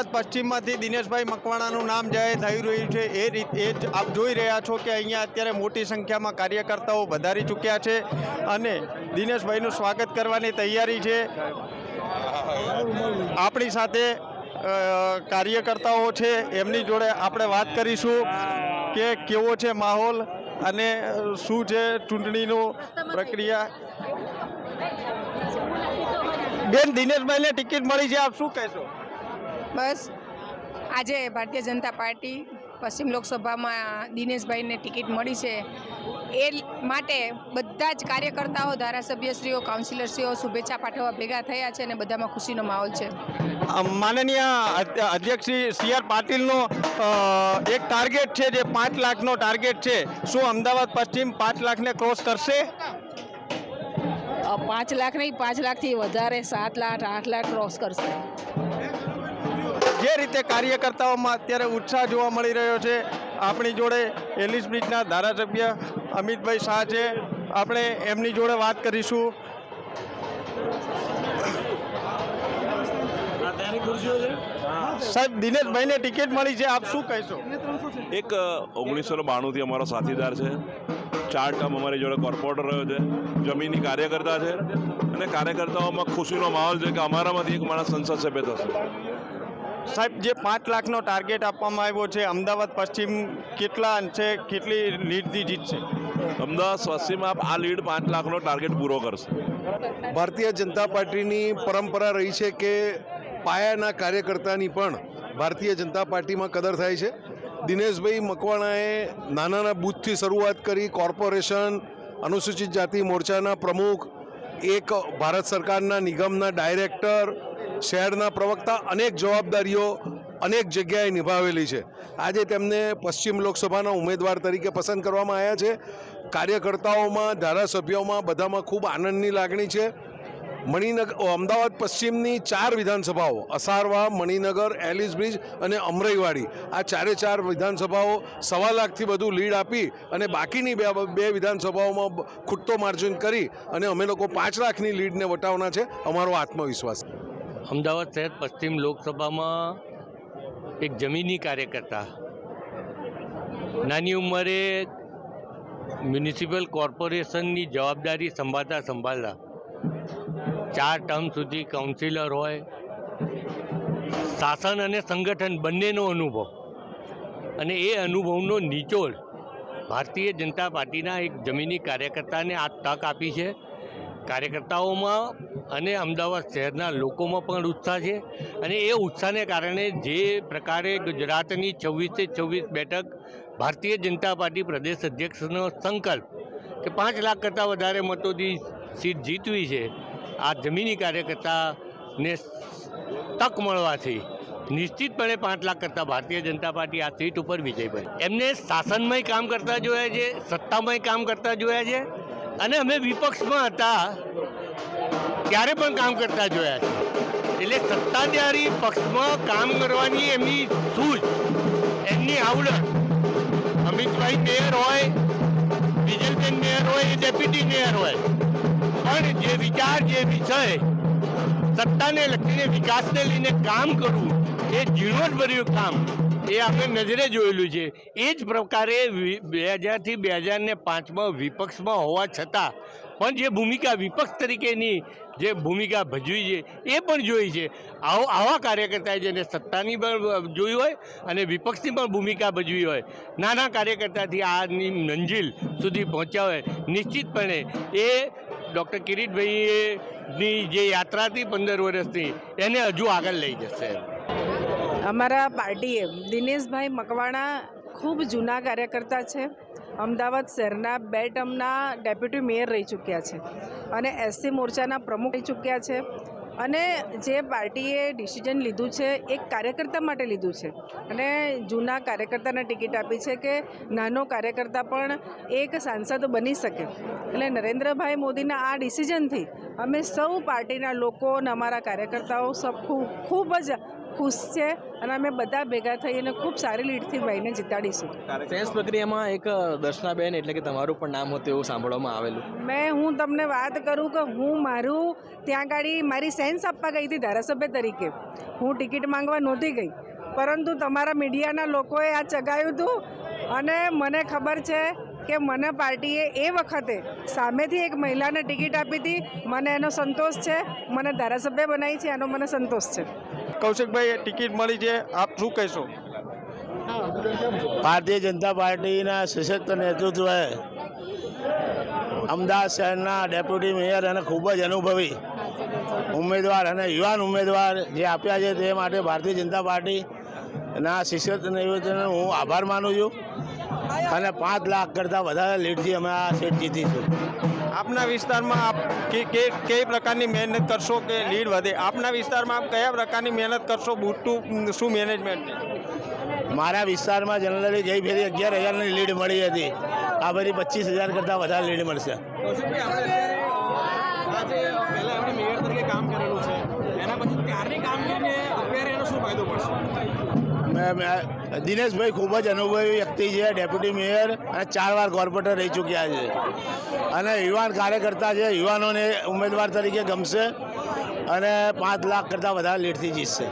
અમદાવાદ પશ્ચિમમાંથી દિનેશભાઈ મકવાણાનું નામ જાહેર થઈ રહ્યું છે. એ રીત આપ જોઈ રહ્યા છો કે અહીંયા અત્યારે મોટી સંખ્યામાં કાર્યકર્તાઓ વધારી ચૂક્યા છે અને દિનેશભાઈનું સ્વાગત કરવાની તૈયારી છે. આપણી સાથે કાર્યકર્તાઓ છે. એમની જોડે આપણે વાત કરીશું કે કેવો છે માહોલ અને શું છે ચૂંટણીનું પ્રક્રિયા. બેન, દિનેશભાઈને ટિકિટ મળી છે. આપ શું કહેશો? બસ. આજે ભારતીય જનતા પાર્ટી પશ્ચિમ લોકસભામાં દિનેશભાઈને ટિકિટ મળી છે. એ માટે બધા જ કાર્યકર્તાઓ ધારાસભ્યશ્રીઓ કાઉન્સિલરશ્રીઓ શુભેચ્છા પાઠવવા ભેગા થયા છે અને બધામાં ખુશીનો માહોલ છે. માનનીય અધ્ય- અધ્યક્ષ શ્રી સી આર પાટીલનો એક ટાર્ગેટ છે જે પાંચ લાખનો ટાર્ગેટ છે. શું અમદાવાદ પશ્ચિમ પાંચ લાખને ક્રોસ કરશે? પાંચ લાખ નહીં પાંચ લાખથી વધારે સાત લાખ આઠ લાખ ક્રોસ કરશે. જે રીતે કાર્યકર્તાઓમાં અત્યારે ઉત્સાહ જોવા મળી રહ્યો છે, આપણી જોડે એલિસ બ્રિજના ધારાસભ્ય અમિતભાઈ શાહ છે. આપણે એમની જોડે વાત કરીશું. સાહેબ, દિનેશભાઈને ટિકિટ મળી છે. આપ શું કહેશો? એક ઓગણીસો બાણુંથી અમારો સાથીદાર છે. ચાર ટર્મ અમારી જોડે કોર્પોરેટર રહ્યો છે, જમીનની કાર્યકર્તા છે. અને કાર્યકર્તાઓમાં ખુશીનો માહોલ છે કે અમારામાંથી એક માણસ સંસદ સભ્ય થશે. સાહેબ જે પાંચ લાખનો ટાર્ગેટ આપવામાં આવ્યો છે અમદાવાદ પશ્ચિમ કેટલા અંશે કેટલી લીડથી જીતશે અમદાવાદ પશ્ચિમમાં આ લીડ પાંચ લાખનો ટાર્ગેટ પૂરો કરશે. ભારતીય જનતા પાર્ટીની પરંપરા રહી છે કે પાયાના કાર્યકર્તાની પણ ભારતીય જનતા પાર્ટીમાં કદર થાય છે. દિનેશભાઈ મકવાણાએ નાના બૂથથી શરૂઆત કરી કોર્પોરેશન અનુસૂચિત જાતિ મોરચાના પ્રમુખ એક ભારત સરકારના નિગમના ડાયરેક્ટર શહેરના પ્રવક્તા અનેક જવાબદારીઓ અનેક જગ્યાએ નિભાવેલી છે. આજે તેમને પશ્ચિમ લોકસભાના ઉમેદવાર તરીકે પસંદ કરવામાં આવ્યા છે. કાર્યકર્તાઓમાં, ધારાસભ્યોમાં બધામાં ખૂબ આનંદની લાગણી છે. મણિનગર અમદાવાદ પશ્ચિમની ચાર વિધાનસભાઓ, અસારવા, મણિનગર, એલિસ બ્રિજ અને અમરાઈવાડી. આ ચારે ચાર વિધાનસભાઓ સવા લાખથી વધુ લીડ આપી અને બાકીની બે બે વિધાનસભાઓમાં ખૂટતો માર્જિન કરી અને અમે લોકો પાંચ લાખની લીડને વટાવના છે. અમારો આત્મવિશ્વાસ. અમદાવાદ શહેર પશ્ચિમ લોકસભામાં એક જમીની કાર્યકર્તા. નાની ઉંમરે મ્યુનિસિપલ કોર્પોરેશનની જવાબદારી સંભાળતા સંભાળતા ચાર ટર્મ સુધી કાઉન્સિલર હોય, શાસન અને સંગઠન બંનેનો અનુભવ અને એ અનુભવનો નિચોડ ભારતીય જનતા પાર્ટીના એક જમીની કાર્યકર્તાને આ તક આપી છે. કાર્યકર્તાઓમાં અને અમદાવાદ શહેરના લોકોમાં પણ ઉત્સાહ છે અને એ ઉત્સાહને કારણે જે પ્રકારે ગુજરાતની છવ્વીસે છવ્વીસ બેઠક ભારતીય જનતા પાર્ટી પ્રદેશ અધ્યક્ષનો સંકલ્પ કે પાંચ લાખ કરતાં વધારે મતોથી સીટ જીતવી છે, આ જમીની કાર્યકર્તાને તક મળવાથી નિશ્ચિતપણે પાંચ લાખ કરતાં ભારતીય જનતા પાર્ટી આ સીટ ઉપર વિજય બની. એમને શાસનમય કામ કરતા જોયા છે, સત્તામય કામ કરતા જોયા છે અને અમે વિપક્ષમાં હતા, ત્યારે પણ કામ કરતા જોયા છે. એટલે સત્તાધારી પક્ષમાં કામ કરવાની એમની સૂઝ, એમની આવડત. અમિતભાઈ મેયર હોય બીજલબેન મેયર હોય, એ ડેપ્યુટી મેયર હોય. પણ જે વિચાર, જે વિષય સત્તાને લખીને વિકાસને લઈને કામ કરવું, એ ઝીણવટભર્યું કામ. એ આપણે નજરે જોયેલું છે. એ જ પ્રકારે બે હજારથી બે હજારને પાંચમાં વિપક્ષમાં હોવા છતાં પણ જે ભૂમિકા વિપક્ષ તરીકેની જે ભૂમિકા ભજવી છે, એ પણ જોઈ છે. આવો, આવા કાર્યકર્તાએ જેને સત્તાની પણ જોઈ હોય અને વિપક્ષની પણ ભૂમિકા ભજવી હોય, નાના કાર્યકર્તાથી આની મંજિલ સુધી પહોંચ્યા હોય, નિશ્ચિતપણે એ ડૉક્ટર કિરીટભાઈની જે યાત્રા હતી પંદર વર્ષની એને હજુ આગળ લઈ જશે. અમારા પાર્ટીએ દિનેશભાઈ મકવાણા ખૂબ જૂના કાર્યકર્તા છે. અમદાવાદ શહેરના બે ટર્મના ડેપ્યુટી મેયર રહી ચૂક્યા છે અને એસસી મોરચાના પ્રમુખ રહી ચૂક્યા છે અને જે પાર્ટીએ ડિસિઝન લીધું છે એક કાર્યકર્તા માટે લીધું છે. અને જૂના કાર્યકર્તાને ટિકિટ આપી છે કે નાનો કાર્યકર્તા પણ એક સાંસદ બની શકે. એટલે નરેન્દ્રભાઈ મોદીના આ ડિસિઝનથી અમે સૌ પાર્ટીના લોકો અને અમારા કાર્યકર્તાઓ ખૂબ ખૂબ જ ખુશ છે અને અમે બધા ભેગા થઈને ખૂબ સારી લીડથી ભાઈને જીતાડીશું. સેન્સ પ્રક્રિયામાં એક દર્શનાબેન એટલે કે તમારું પણ નામ હતું એવું સાંભળવામાં આવેલું. મેં હું તમને વાત કરું કે હું મારું ત્યાં ગાડી મારી સેન્સ આપવા ગઈ હતી ધારાસભ્ય તરીકે. હું ટિકિટ માંગવા નહોતી ગઈ. પરંતુ તમારા મીડિયાના લોકોએ આ ચગાવ્યું હતું અને મને ખબર છે કે મને પાર્ટીએ એ વખતે સામેથી એક મહિલાને ટિકિટ આપી હતી. મને એનો સંતોષ છે. મને ધારાસભ્ય બનાવી છે. એનો મને સંતોષ છે. કૌશિકભાઈ ટિકિટ મળી છે. આપ શું કહેશો? ભારતીય જનતા પાર્ટીના સશક્ત નેતૃત્વએ અમદાવાદ શહેરના ડેપ્યુટી મેયર અને ખૂબ જ અનુભવી ઉમેદવાર અને યુવાન ઉમેદવાર જે આપ્યા છે તે માટે ભારતીય જનતા પાર્ટીના શિષ્યત નિવેદનનો હું આભાર માનું છું. અને પાંચ લાખ કરતાં વધારે લીડથી અમે આ સીટ જીતીશું આપના વિસ્તારમાં આપ કે કે કઈ પ્રકારની મહેનત કરશો કે લીડ વધે? આપના વિસ્તારમાં આપ કયા પ્રકારની મહેનત કરશો? બૂટનું શું મેનેજમેન્ટ મારા વિસ્તારમાં જનરલી ગઈ ફેરી અગિયાર હજારની લીડ મળી હતી. આ ફરી પચીસ હજાર કરતાં વધારે લીડ મળશે. કામ કરેલું છે એના પછી ત્યારની કામગીરીને અત્યારે એનો શું ફાયદો પડશે? દિનેશભાઈ ખૂબ જ અનુભવી વ્યક્તિ છે, ડેપ્યુટી મેયર અને ચાર વાર કોર્પોરેટર રહી ચૂક્યા છે. અને યુવાન કાર્યકર્તા છે, યુવાનોને ઉમેદવાર તરીકે ગમશે અને પાંચ લાખ કરતાં વધારે લીડથી જીતશે.